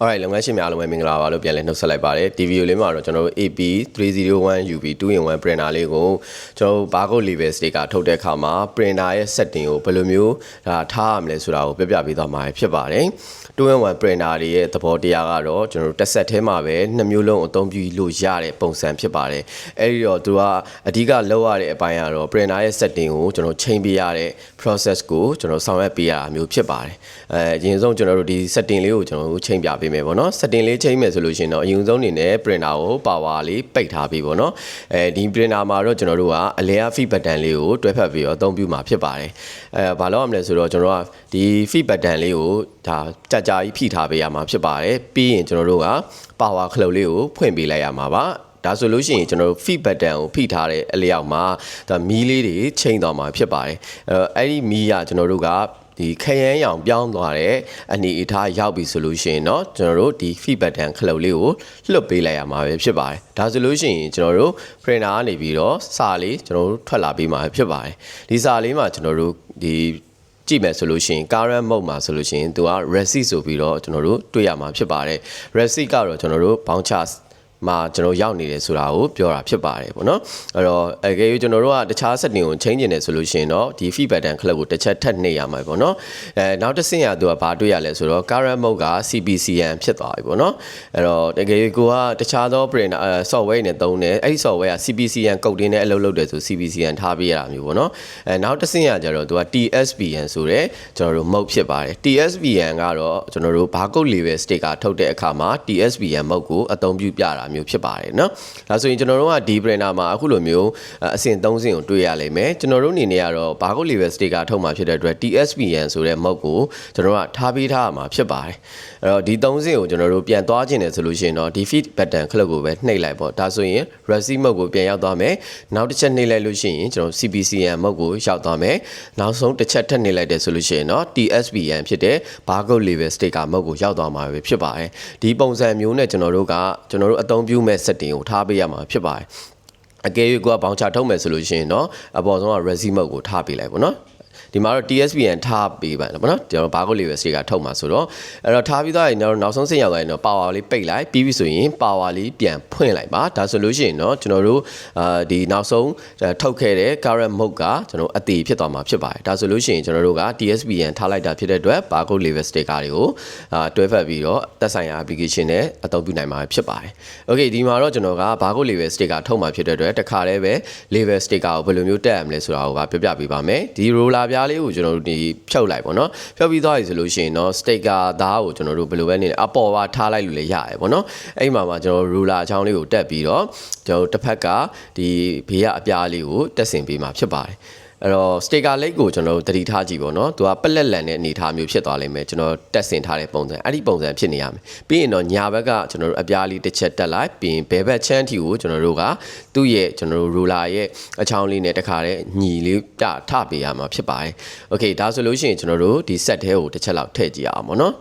alright လုပ်ငန်းရှင်များအားလုံးပဲမင်္ဂလာပါလို့ပြန်လည်နှုတ်ဆက်လိုက်ပါတယ်ဒီဗီဒီယိုလေးမှာတော့ကျွန်တော်တို့ AP 301 UV 2 in 1 printer လေးကိုကျွန်တော်တို့ barcode level sticker ထုတ်တဲ့အခါမှာ printer ရဲ့ setting ကိုဘယ်လိုမျိုးဒါထားရမလဲဆိုတာကိုပြပြပေးသွားမှာဖြစ်ပါတယ်2 in 1 printer တွေရဲ့သဘောတရားကတော့ကျွန်တော်တို့တစ်ဆက်ထဲမှာပဲနှစ်မျိုးလုံးအသုံးပြုလို့ရတဲ့ပုံစံဖြစ်ပါတယ်အဲဒီတော့သူကအဓိကလောက်ရတဲ့အပိုင်းကတော့ printer ရဲ့ setting ကိုကျွန်တော်ချိန်ပေးရတဲ့ process ကိုကျွန်တော်ဆောင်ရွက်ပေးရတာမျိုးဖြစ်ပါတယ်အဲအရင်ဆုံးကျွန်တော်တို့ဒီ setting လေးကိုကျွန်တော်တို့ချိန်ပြပေးမယ်ပေါ့နော် setting လေးချိန်မယ်ဆိုလို့ရှိရင်တော့အရင်ဆုံးအနေနဲ့ printer ကို power လေးပိတ်ထားပြီးပေါ့နော်အဲဒီ printer မှာတော့ကျွန်တော်တို့ကအလဲရ feed button လေးကိုတွဲဖက်ပြီးတော့အသုံးပြုမှာဖြစ်ပါတယ်အဲဘာလို့ရမလဲဆိုတော့ကျွန်တော်တို့ကဒီ feed button လေးကိုဒါကြာကြာကြီးဖိထားပေးရမှာဖြစ်ပါတယ်ပြီးရင်ကျွန်တော်တို့က power ခလုတ်လေးကိုဖွင့်ပေးလိုက်ရမှာပါဒါဆိုလို့ရှိရင်ကျွန်တော်တို့ feed button ကိုဖိထားတဲ့အလျောက်မှာဒါမီးလေးတွေချိန်သွားမှာဖြစ်ပါတယ်အဲအဲ့ဒီမီးကကျွန်တော်တို့က ဒီခရမ်းရောင်ပြောင်းသွားတဲ့အနေအထားရောက်ပြီဆိုလို့ရှိရင်เนาะကျွန်တော်တို့ဒီ feed button ခလုတ်လေးကိုလွတ်ပေးလိုက်ရမှာပဲဖြစ်ပါတယ်ဒါဆိုလို့ရှိရင်ကျွန်တော်တို့ printer ကနေပြီးတော့စာလေးကျွန်တော်တို့ထွက်လာပေးမှာဖြစ်ပါတယ်ဒီစာလေးမှာကျွန်တော်တို့ဒီကြည့်မယ်ဆိုလို့ရှိရင် current mode မှာဆိုလို့ရှိရင်သူက receipt ဆိုပြီးတော့ကျွန်တော်တို့တွေ့ရမှာဖြစ်ပါတယ် receipt ကတော့ကျွန်တော်တို့ voucher မှာကျွန်တော်ရောက်နေတယ်ဆိုတာကိုပြောတာဖြစ်ပါတယ်ပေါ့နော်အဲ့တော့အကယ်၍ကျွန်တော်တို့ကတခြား setting ကို change နေတယ်ဆိုလို့ရှိရင်တော့ဒီ feed button click ကိုတစ်ချက်ထပ်နှိပ်ရမှာပေါ့နော်အဲနောက်တစ်ဆင့်ရသူကဘာတွေ့ရလဲဆိုတော့ current mode က CPCN ဖြစ်သွားပြီပေါ့နော်အဲ့တော့တကယ်ကိုကတခြားသော printer software နဲ့သုံးတယ်အဲ့ဒီ software က CPCN ကုတ်တင်းနဲ့အလုပ်လုပ်တယ်ဆို CPCN ထားပေးရတာမျိုးပေါ့နော်အဲနောက်တစ်ဆင့်ရကြတော့သူက TSPN ဆိုတဲ့ကျွန်တော်တို့ mode ဖြစ်ပါတယ် TSPN ကတော့ကျွန်တော်တို့ barcode level sticker ထုတ်တဲ့အခါမှာ TSPN mode ကိုအသုံးပြုပြတာမျိုးဖြစ်ပါတယ်เนาะဒါဆိုရင်ကျွန်တော်တို့ကဒီ printer မှာအခုလိုမျိုးအဆင့်3ဆင့်ကိုတွေ့ရလိမ့်မယ်ကျွန်တော်တို့အနေနဲ့ကတော့ barcode level sticker ထုတ်မှာဖြစ်တဲ့အတွက် TSPN ဆိုတဲ့ mode ကိုကျွန်တော်တို့ကထားပေးထားရမှာဖြစ်ပါတယ်အဲ့တော့ဒီ3ဆင့်ကိုကျွန်တော်တို့ပြန်သွားခြင်းတယ်ဆိုလို့ရှိရင်တော့ဒီ feed button ခလုတ်ကိုပဲနှိပ်လိုက်ပေါ့ဒါဆိုရင် receipt mode ကိုပြန်ရောက်သွားမယ်နောက်တစ်ချက်နှိပ်လိုက်လို့ရှိရင်ကျွန်တော် CPCN mode ကိုရောက်သွားမယ်နောက်ဆုံးတစ်ချက်ထပ်နှိပ်လိုက်တယ်ဆိုလို့ရှိရင်တော့ TSPN ဖြစ်တဲ့ barcode level sticker mode ကိုရောက်သွားမှာပဲဖြစ်ပါတယ်ဒီပုံစံမျိုးနဲ့ကျွန်တော်တို့ကကျွန်တော်တို့အ သုံးပြုမဲ့ setting ကိုထားပေးရမှာဖြစ်ပါတယ်အကယ်၍ကိုကဘောင်ချထုတ်မယ်ဆိုလို့ရှိရင်တော့အပေါ်ဆုံးက receipt mode ကိုထားပေးလိုက်ပေါ့နော် ဒီမှာတော့ TSPN ထားပေးပါနော်ကျွန်တော်ဘာကို level တွေကထုတ်မှာဆိုတော့အဲ့တော့ထားပြီးသားရင်တော့နောက်ဆုံးဆင့်ရောက်သွားရင်တော့ power လေးပိတ်လိုက်ပြီးပြီဆိုရင် power လေးပြန်ဖွင့်လိုက်ပါဒါဆိုလို့ရှိရင်တော့ကျွန်တော်တို့အာဒီနောက်ဆုံးထုတ်ခဲ့တဲ့ current mode ကကျွန်တော်အသေးဖြစ်သွားမှာဖြစ်ပါတယ်ဒါဆိုလို့ရှိရင်ကျွန်တော်တို့က TSPN ထားလိုက်တာဖြစ်တဲ့အတွက် barcode level sticker တွေကိုအာတွဲဖက်ပြီးတော့သက်ဆိုင်ရာ application နဲ့အသုံးပြုနိုင်မှာဖြစ်ပါတယ် okay ဒီမှာတော့ကျွန်တော်က barcode level sticker ထုတ်မှာဖြစ်တဲ့အတွက်တစ်ခါတည်းပဲ level sticker ကိုဘယ်လိုမျိုးတက်ရမလဲဆိုတာကိုပြောပြပေးပါမယ်ဒီ roller ပြားလေးကိုကျွန်တော်တို့ဒီဖြုတ်လိုက်ပေါ့နော်ဖြုတ်ပြီးသွားပြီဆိုလို့ရှိရင်တော့ sticker သားကိုကျွန်တော်တို့ဘယ်လိုပဲနေလဲအပေါ်ပါထားလိုက်လို့လည်းရတယ်ပေါ့နော်အဲ့မှာမှာကျွန်တော် ruler အချောင်းလေးကိုတက်ပြီးတော့ကျွန်တော်တစ်ဖက်ကဒီဘေးကအပြားလေးကိုတက်ဆင်ပေးမှာဖြစ်ပါတယ် အဲ့တော့ staker lake ကိုကျွန်တော်တို့တတိထားကြည့်ပေါ့နော်သူကပလက်လန်တဲ့အနေထားမျိုးဖြစ်သွားလိမ့်မယ်ကျွန်တော်တက်ဆင်ထားတဲ့ပုံစံအဲ့ဒီပုံစံဖြစ်နေရမယ်ပြီးရင်တော့ညာဘက်ကကျွန်တော်တို့အပြားလေးတစ်ချက်တက်လိုက်ပြီးရင်ဘဲဘက်ချမ်းထီကိုကျွန်တော်တို့ကသူ့ရဲ့ကျွန်တော်တို့ roller ရဲ့အချောင်းလေးနဲ့တခါတဲ့ညီလေးတထပေးရမှာဖြစ်ပါတယ် okay ဒါဆိုလို့ရှိရင်ကျွန်တော်တို့ဒီ set ထဲကိုတစ်ချက်လောက်ထည့်ကြည့်အောင်ပေါ့နော်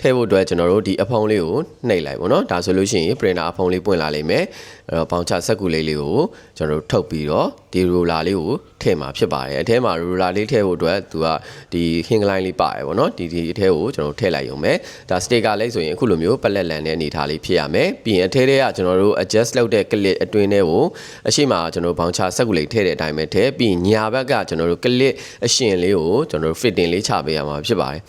ထည့်ဖို့အတွက်ကျွန်တော်တို့ဒီအဖုံးလေးကိုနှိပ်လိုက်ပေါ့နော်ဒါဆိုလို့ရှိရင် printer အဖုံးလေးပွင့်လာလိမ့်မယ်အဲ့တော့ပေါင်ချစက်ကူလေးလေးကိုကျွန်တော်တို့ထုတ်ပြီးတော့ဒီ roller လေးကိုထည့်မှာဖြစ်ပါတယ်အထဲမှာ roller လေးထည့်ဖို့အတွက်သူကဒီဟင်းကလိုင်းလေးပါတယ်ပေါ့နော်ဒီဒီအထဲကိုကျွန်တော်ထည့်လိုက်ရုံပဲဒါ sticker လေးဆိုရင်အခုလိုမျိုးပလက်လန်တဲ့အနေထားလေးဖြစ်ရမယ်ပြီးရင်အထဲထဲကကျွန်တော်တို့ adjust လုပ်တဲ့ clip အတွင်းထဲကိုအရှိမကျွန်တော်ပေါင်ချစက်ကူလေးထည့်တဲ့အတိုင်းပဲထည့်ပြီးညာဘက်ကကျွန်တော်တို့ clip အရှင်လေးကိုကျွန်တော်တို့ fitting လေးချပေးရမှာဖြစ်ပါတယ်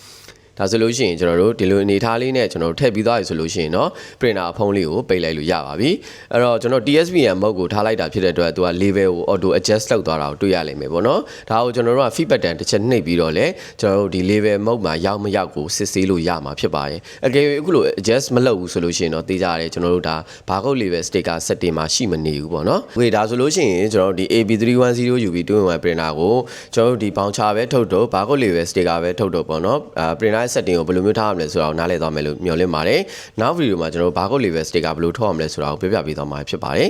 ဒါဆိုလို့ရှိရင်ကျွန်တော်တို့ဒီလိုအနေထားလေးနဲ့ကျွန်တော်တို့ထည့်ပြီးသွားပြီဆိုလို့ရှိရင်တော့ printer အဖုံးလေးကိုပိတ်လိုက်လို့ရပါပြီအဲ့တော့ကျွန်တော် TSPN mode ကိုထားလိုက်တာဖြစ်တဲ့အတွက်သူက level ကို auto adjust လုပ်သွားတာကိုတွေ့ရလိမ့်မယ်ပေါ့နော်ဒါကိုကျွန်တော်တို့က feed button တစ်ချက်နှိပ်ပြီးတော့လေကျွန်တော်တို့ဒီ level mode မှာရောက်မရောက်ကိုစစ်ဆေးလို့ရမှာဖြစ်ပါတယ်အကယ်၍အခုလို adjust မလုပ်ဘူးဆိုလို့ရှိရင်တော့သိကြရတယ်ကျွန်တော်တို့ဒါ barcode level sticker setting မှာရှိမနေဘူးပေါ့နော်ဝေဒါဆိုလို့ရှိရင်ကျွန်တော်တို့ဒီ AB310 UV211 printer ကိုကျွန်တော်တို့ဒီ bouncer ပဲထုတ်တော့ barcode level sticker ပဲထုတ်တော့ပေါ့နော်အာ printer setting ကိုဘယ်လိုမျိုးထားရမလဲဆိုတာကိုနားလည်သွားမယ်လို့မျှော်လင့်ပါတယ်နောက်ဗီဒီယိုမှာကျွန်တော်တို့ barcode level sticker ဘယ်လိုထုတ်ရမလဲဆိုတာကိုပြပြပေးသွားမှာဖြစ်ပါတယ်